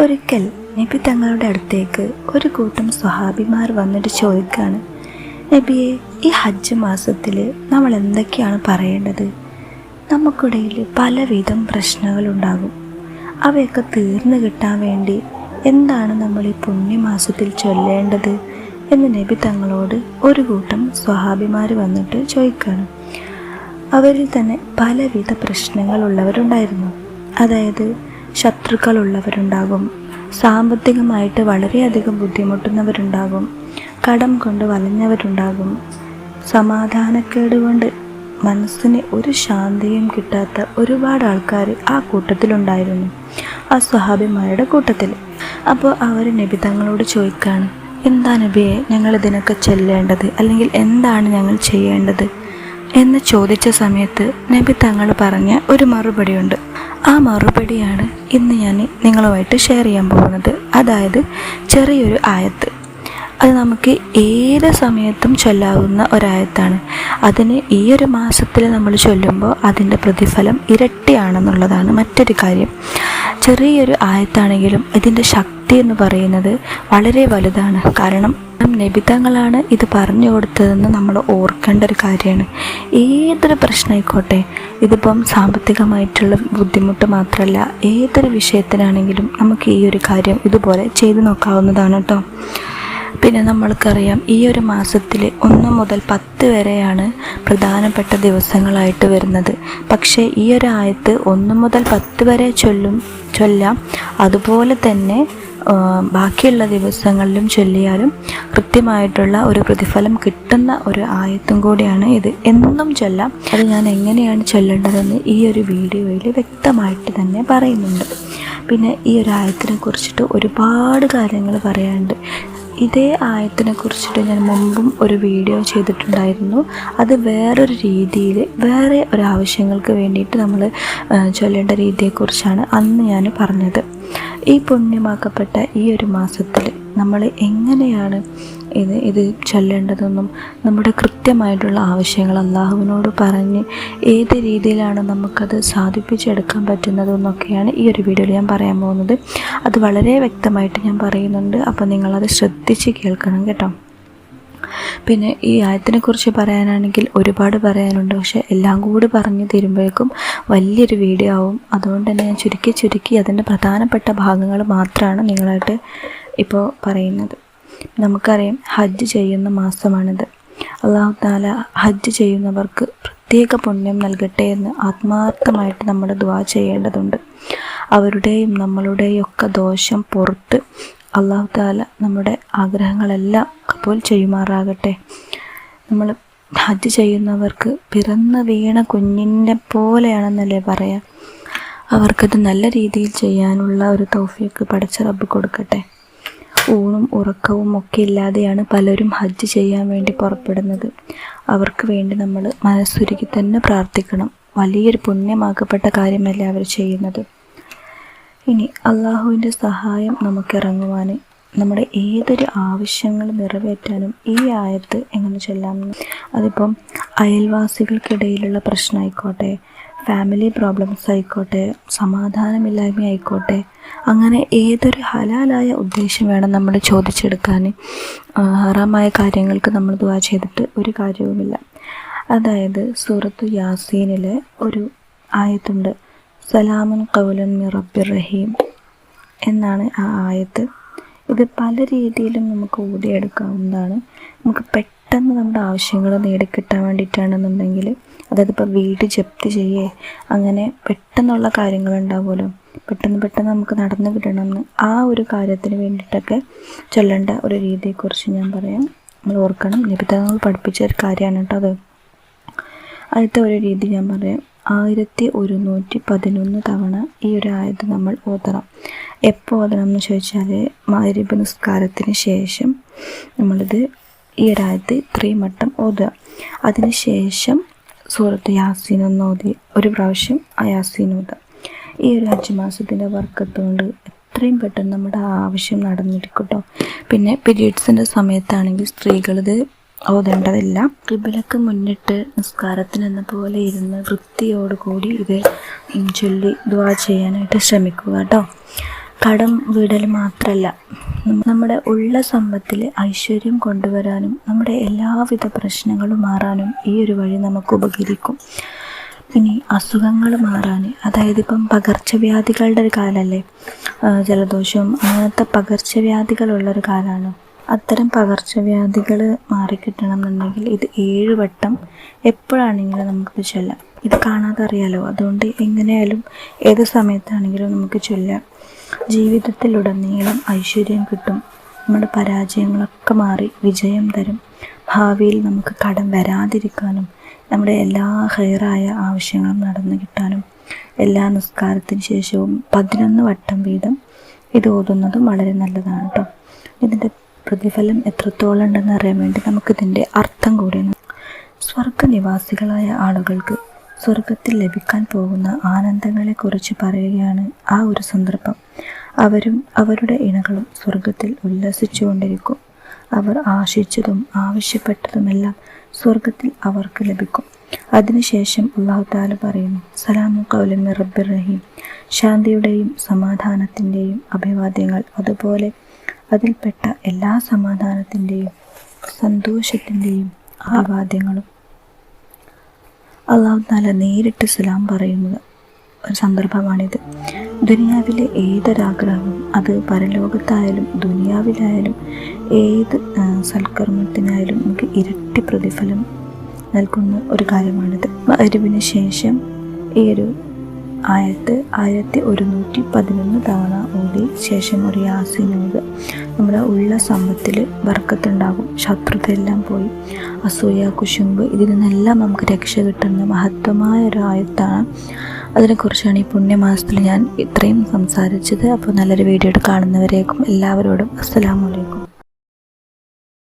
ഒരിക്കൽ നബി തങ്ങളുടെ അടുത്തേക്ക് ഒരു കൂട്ടം സ്വഹാബിമാർ വന്നിട്ട് ചോദിക്കാണ് നബിയെ ഈ ഹജ്ജ് മാസത്തിൽ നമ്മൾ എന്തൊക്കെയാണ് പറയേണ്ടത്? നമുക്കിടയിൽ പലവിധം പ്രശ്നങ്ങളുണ്ടാകും അവയൊക്കെ തീർന്നു കിട്ടാൻ വേണ്ടി എന്താണ് നമ്മൾ ഈ പുണ്യമാസത്തിൽ ചൊല്ലേണ്ടത്? എന്ന് നബി തങ്ങളോട് ഒരു കൂട്ടം സ്വഹാബിമാർ വന്നിട്ട് ചോദിക്കുകയാണ് അവരിൽ തന്നെ പലവിധ പ്രശ്നങ്ങളുള്ളവരുണ്ടായിരുന്നു അതായത് ശത്രുക്കളുള്ളവരുണ്ടാകും. സാമ്പത്തികമായിട്ട് വളരെയധികം ബുദ്ധിമുട്ടുന്നവരുണ്ടാകും. കടം കൊണ്ട് വലഞ്ഞവരുണ്ടാകും. സമാധാനക്കേട് കൊണ്ട് മനസ്സിന് ഒരു ശാന്തിയും കിട്ടാത്ത ഒരുപാട് ആൾക്കാർ ആ കൂട്ടത്തിലുണ്ടായിരുന്നു. ആ സ്വഹാബിമാരുടെ കൂട്ടത്തിൽ. അപ്പോൾ അവർ നബി തങ്ങളോട് ചോദിക്കുകയാണ് എന്താ നബിയെ ഞങ്ങൾ ഇതിനൊക്കെ ചെല്ലേണ്ടത്? അല്ലെങ്കിൽ എന്താണ് ഞങ്ങൾ ചെയ്യേണ്ടത്? എന്ന് ചോദിച്ച സമയത്ത് നബി തങ്ങൾ പറഞ്ഞ ഒരു മറുപടിയുണ്ട്. ആ മറുപടിയാണ് ഇന്ന് ഞാൻ നിങ്ങളുമായിട്ട് ഷെയർ ചെയ്യാൻ പോകുന്നത് അതായത് ചെറിയൊരു ആയത്ത്. അത് നമുക്ക് ഏത് സമയത്തും ചൊല്ലാവുന്ന ഒരായത്താണ്. അതിന് ഈ ഒരു മാസത്തിൽ നമ്മൾ ചൊല്ലുമ്പോൾ അതിന്റെ പ്രതിഫലം ഇരട്ടിയാണെന്നുള്ളതാണ് മറ്റൊരു കാര്യം. ചെറിയൊരു ആയത്താണെങ്കിലും ഇതിന്റെ ശക്തി എന്ന് പറയുന്നത് വളരെ വലുതാണ്. കാരണം നബിതങ്ങളാണ് ഇത് പറഞ്ഞു കൊടുത്തതെന്ന് നമ്മൾ ഓർക്കേണ്ട ഒരു കാര്യമാണ്. ഏതൊരു പ്രശ്നമായിക്കോട്ടെ ഇതിപ്പം സാമ്പത്തികമായിട്ടുള്ള ബുദ്ധിമുട്ട് മാത്രമല്ല ഏതൊരു വിഷയത്തിനാണെങ്കിലും നമുക്ക് ഈ ഒരു കാര്യം ഇതുപോലെ ചെയ്തു നോക്കാവുന്നതാണ് കേട്ടോ. പിന്നെ നമ്മൾക്കറിയാം ഈ ഒരു മാസത്തിൽ ഒന്ന് മുതൽ പത്ത് വരെയാണ് പ്രധാനപ്പെട്ട ദിവസങ്ങളായിട്ട് വരുന്നത്. പക്ഷേ ഈ ഒരു ആയത്ത് ഒന്ന് മുതൽ പത്ത് വരെ ചൊല്ലും ചൊല്ലാം അതുപോലെ തന്നെ ബാക്കിയുള്ള ദിവസങ്ങളിലും ചൊല്ലിയാലും കൃത്യമായിട്ടുള്ള ഒരു പ്രതിഫലം കിട്ടുന്ന ഒരു ആയത്തും കൂടിയാണ് ഇത്. എന്നും ചൊല്ലാം. അത് ഞാൻ എങ്ങനെയാണ് ചൊല്ലേണ്ടതെന്ന് ഈ ഒരു വീഡിയോയിൽ വ്യക്തമായിട്ട് തന്നെ പറയുന്നുണ്ട്. പിന്നെ ഈ ഒരു ആയത്തിനെ കുറിച്ചിട്ട് ഒരുപാട് കാര്യങ്ങൾ പറയാനുണ്ട്. ഇതേ ആയത്തിനെ കുറിച്ചിട്ട് ഞാൻ മുമ്പും ഒരു വീഡിയോ ചെയ്തിട്ടുണ്ടായിരുന്നു. അത് വേറൊരു രീതിയിൽ വേറെ ഒരു ആവശ്യങ്ങൾക്ക് വേണ്ടിയിട്ട് നമ്മൾ ചൊല്ലേണ്ട രീതിയെക്കുറിച്ചാണ് അന്ന് ഞാൻ പറഞ്ഞത്. ഈ പുണ്യമാക്കപ്പെട്ട ഈ ഒരു മാസത്തിൽ നമ്മൾ എങ്ങനെയാണ് ഇത് ഇത് ചൊല്ലേണ്ടതെന്നും നമ്മുടെ കൃത്യമായിട്ടുള്ള ആവശ്യങ്ങൾ അള്ളാഹുവിനോട് പറഞ്ഞ് ഏത് രീതിയിലാണ് നമുക്കത് സാധിപ്പിച്ചെടുക്കാൻ പറ്റുന്നതെന്നൊക്കെയാണ് ഈ ഒരു വീഡിയോയിൽ ഞാൻ പറയാൻ പോകുന്നത്. അത് വളരെ വ്യക്തമായിട്ട് ഞാൻ പറയുന്നുണ്ട്. അപ്പോൾ നിങ്ങളത് ശ്രദ്ധിച്ച് കേൾക്കണം കേട്ടോ. പിന്നെ ഈ ആയത്തിനെക്കുറിച്ച് പറയാനാണെങ്കിൽ ഒരുപാട് പറയാനുണ്ട്. പക്ഷെ എല്ലാം കൂടി പറഞ്ഞു തരുമ്പോഴേക്കും വലിയൊരു വീഡിയോ ആവും. അതുകൊണ്ട് തന്നെ ഞാൻ ചുരുക്കി ചുരുക്കി അതിന്റെ പ്രധാനപ്പെട്ട ഭാഗങ്ങൾ മാത്രമാണ് നിങ്ങളായിട്ട് ഇപ്പോൾ പറയുന്നത്. നമുക്കറിയാം ഹജ്ജ് ചെയ്യുന്ന മാസമാണിത്. അള്ളാഹു താല ഹജ്ജ് ചെയ്യുന്നവർക്ക് പ്രത്യേക പുണ്യം നൽകട്ടെ എന്ന് ആത്മാർത്ഥമായിട്ട് നമ്മൾ ദുവാ ചെയ്യേണ്ടതുണ്ട്. അവരുടെയും നമ്മളുടെയും ഒക്കെ ദോഷം പുറത്ത് അള്ളാഹു താല നമ്മുടെ ആഗ്രഹങ്ങളെല്ലാം കബൂൽ ചെയ്യുമാറാകട്ടെ. നമ്മൾ ഹജ്ജ് ചെയ്യുന്നവർക്ക് പിറന്ന് വീണ കുഞ്ഞിന്റെ പോലെയാണെന്നല്ലേ പറയാം. അവർക്കത് നല്ല രീതിയിൽ ചെയ്യാനുള്ള ഒരു തോഫിയൊക്കെ പഠിച്ച റബ്ബ് കൊടുക്കട്ടെ. ഊണും ഉറക്കവും ഒക്കെ ഇല്ലാതെയാണ് പലരും ഹജ്ജ് ചെയ്യാൻ വേണ്ടി പുറപ്പെടുന്നത്. അവർക്ക് വേണ്ടി നമ്മൾ മനസ്സുരുക്കി തന്നെ പ്രാർത്ഥിക്കണം. വലിയൊരു പുണ്യമാക്കപ്പെട്ട കാര്യമല്ലേ അവർ ചെയ്യുന്നത്. ഇനി അള്ളാഹുവിന്റെ സഹായം നമുക്കിറങ്ങുവാൻ നമ്മുടെ ഏതൊരു ആവശ്യങ്ങൾ നിറവേറ്റാനും ഈ ആയത്ത് എങ്ങനെ ചെല്ലാം. അതിപ്പം അയൽവാസികൾക്കിടയിലുള്ള പ്രശ്നമായിക്കോട്ടെ ഫാമിലി പ്രോബ്ലംസ് ആയിക്കോട്ടെ സമാധാനമില്ലായ്മ ആയിക്കോട്ടെ അങ്ങനെ ഏതൊരു ഹലാലായ ഉദ്ദേശം വേണം നമ്മൾ ചോദിച്ചെടുക്കാൻ. ഹറാമായ കാര്യങ്ങൾക്ക് നമ്മൾ ദുവാ ചെയ്തിട്ട് ഒരു കാര്യവുമില്ല. അതായത് സൂറത്തു യാസീനിലെ ഒരു ആയത്തുണ്ട്. സലാമുൻ കൗലൻ മി റബ്ബിർ റഹീം എന്നാണ് ആ ആയത്ത്. ഇത് പല രീതിയിലും നമുക്ക് ഊതിയെടുക്കാവുന്നതാണ്. നമുക്ക് പെട്ടെന്ന് നമ്മുടെ ആവശ്യങ്ങൾ നേടിക്കിട്ടാൻ വേണ്ടിയിട്ടാണെന്നുണ്ടെങ്കിൽ അതായത് ഇപ്പോൾ വീട് ജപ്തി ചെയ്യേ അങ്ങനെ പെട്ടെന്നുള്ള കാര്യങ്ങൾ ഉണ്ടാവുമല്ലോ പെട്ടെന്ന് പെട്ടെന്ന് നമുക്ക് നടന്നു കിട്ടണമെന്ന് ആ ഒരു കാര്യത്തിന് വേണ്ടിയിട്ടൊക്കെ ചൊല്ലേണ്ട ഒരു രീതിയെക്കുറിച്ച് ഞാൻ പറയാം. നമ്മൾ ഓർക്കണം നിബിതങ്ങൾ പഠിപ്പിച്ച ഒരു കാര്യമാണ് കേട്ടോ അത്. അടുത്ത ഒരു രീതി ഞാൻ പറയാം. ആയിരത്തി ഒരുന്നൂറ്റി പതിനൊന്ന് തവണ ഈ ഒരു ആയത് നമ്മൾ ഓതണം. എപ്പോൾ ഓതണം എന്ന് ചോദിച്ചാൽ മാരിബ് നിസ്കാരത്തിന് ശേഷം നമ്മളിത് ഈ ഒരു ആയത്ത് ഇത്രയും വട്ടം ഓതുക. അതിന് ശേഷം സൂറത്ത് യാസീൻ ഒന്ന് ഓതി ഒരു പ്രാവശ്യം ആ യാസീൻ ഓതുക. ഈ ഒരു അഞ്ച് മാസത്തിന്റെ വർക്കത്തുകൊണ്ട് എത്രയും പെട്ടെന്ന് നമ്മുടെ ആവശ്യം നടന്നിരിക്കട്ടോ പിന്നെ പീരീഡ്സിന്റെ സമയത്താണെങ്കിൽ സ്ത്രീകളിത് ഓതേണ്ടതില്ല. കിബിലക്ക് മുന്നിട്ട് നിസ്കാരത്തിനെന്ന പോലെ ഇരുന്ന് വൃത്തിയോടുകൂടി ഇത് ചൊല്ലി ദ്വാ ചെയ്യാനായിട്ട് ശ്രമിക്കുക കേട്ടോ. കടം വീടൽ മാത്രമല്ല നമ്മുടെ ഉള്ള സമ്പത്തിൽ ഐശ്വര്യം കൊണ്ടുവരാനും നമ്മുടെ എല്ലാവിധ പ്രശ്നങ്ങളും മാറാനും ഈ ഒരു വഴി നമുക്ക് ഉപകരിക്കും. ഇനി അസുഖങ്ങൾ മാറാൻ അതായത് ഇപ്പം പകർച്ചവ്യാധികളുടെ ഒരു കാലമല്ലേ ജലദോഷം അങ്ങനത്തെ പകർച്ചവ്യാധികളുള്ളൊരു കാലമാണ് അത്തരം പകർച്ചവ്യാധികൾ മാറിക്കിട്ടണം എന്നുണ്ടെങ്കിൽ ഇത് ഏഴ് വട്ടം എപ്പോഴാണെങ്കിലും നമുക്ക് ചൊല്ലാം. ഇത് കാണാതെ അറിയാലോ അതുകൊണ്ട് എങ്ങനെയായാലും ഏത് സമയത്താണെങ്കിലും നമുക്ക് ചൊല്ലാം. ജീവിതത്തിലുടനീളം ഐശ്വര്യം കിട്ടും. നമ്മുടെ പരാജയങ്ങളൊക്കെ മാറി വിജയം തരും. ഭാവിയിൽ നമുക്ക് കടം വരാതിരിക്കാനും നമ്മുടെ എല്ലാ ഹെയറായ ആവശ്യങ്ങളും നടന്നു കിട്ടാനും എല്ലാ നിസ്കാരത്തിന് ശേഷവും പതിനൊന്ന് വട്ടം വീതം ഇത് ഓതുന്നതും വളരെ നല്ലതാണ് കേട്ടോ ഇതിന്റെ പ്രതിഫലം എത്രത്തോളം ഉണ്ടെന്ന് അറിയാൻ വേണ്ടി നമുക്കിതിന്റെ അർത്ഥം കൂടി സ്വർഗനിവാസികളായ ആളുകൾക്ക് സ്വർഗത്തിൽ ലഭിക്കാൻ പോകുന്ന ആനന്ദങ്ങളെക്കുറിച്ച് പറയുകയാണ് ആ ഒരു സന്ദർഭം. അവരും അവരുടെ ഇണകളും സ്വർഗത്തിൽ ഉല്ലസിച്ചുകൊണ്ടിരിക്കും. അവർ ആശിച്ചതും ആവശ്യപ്പെട്ടതുമെല്ലാം സ്വർഗത്തിൽ അവർക്ക് ലഭിക്കും. അതിനുശേഷം അള്ളാഹു താല പറയുന്നു സലാമു കൗലമി റബ്ബിർ റഹീം. ശാന്തിയുടെയും സമാധാനത്തിന്റെയും അഭിവാദ്യങ്ങൾ അതുപോലെ അതിൽപ്പെട്ട എല്ലാ സമാധാനത്തിന്റെയും സന്തോഷത്തിന്റെയും ആവാദ്യങ്ങളും അള്ളാഹു താല നേരിട്ട് സലാം പറയുന്നത് ഒരു സന്ദർഭമാണിത്. ദുനിയാവിലെ ഏതൊരാഗ്രഹവും അത് പരലോകത്തായാലും ദുനിയാവിലായാലും ഏത് സൽക്കർമ്മത്തിനായാലും നമുക്ക് ഇരട്ടി പ്രതിഫലം നൽകുന്ന ഒരു കാര്യമാണിത്. അറിവിന് ശേഷം ഈ ഒരു ആയിരത്തി ആയിരത്തി ഒരുന്നൂറ്റി പതിനൊന്ന് തവണ ഓടി ശേഷം ഒരു യാസീനോട് നമ്മുടെ ഉള്ള സമ്പത്തിൽ വർക്കത്തുണ്ടാകും. ശത്രുതയെല്ലാം പോയി. അസൂയ കുശുമ്പ് ഇതിൽ നിന്നെല്ലാം നമുക്ക് രക്ഷ കിട്ടുന്ന മഹത്വമായ ഒരു ആയത്താണ് അതിനെക്കുറിച്ചാണ് ഈ പുണ്യമാസത്തിൽ ഞാൻ ഇത്രയും സംസാരിച്ചത്. അപ്പോൾ നല്ലൊരു വീഡിയോ കാണുന്നവരേക്കും എല്ലാവരോടും അസ്സലാമലൈക്കും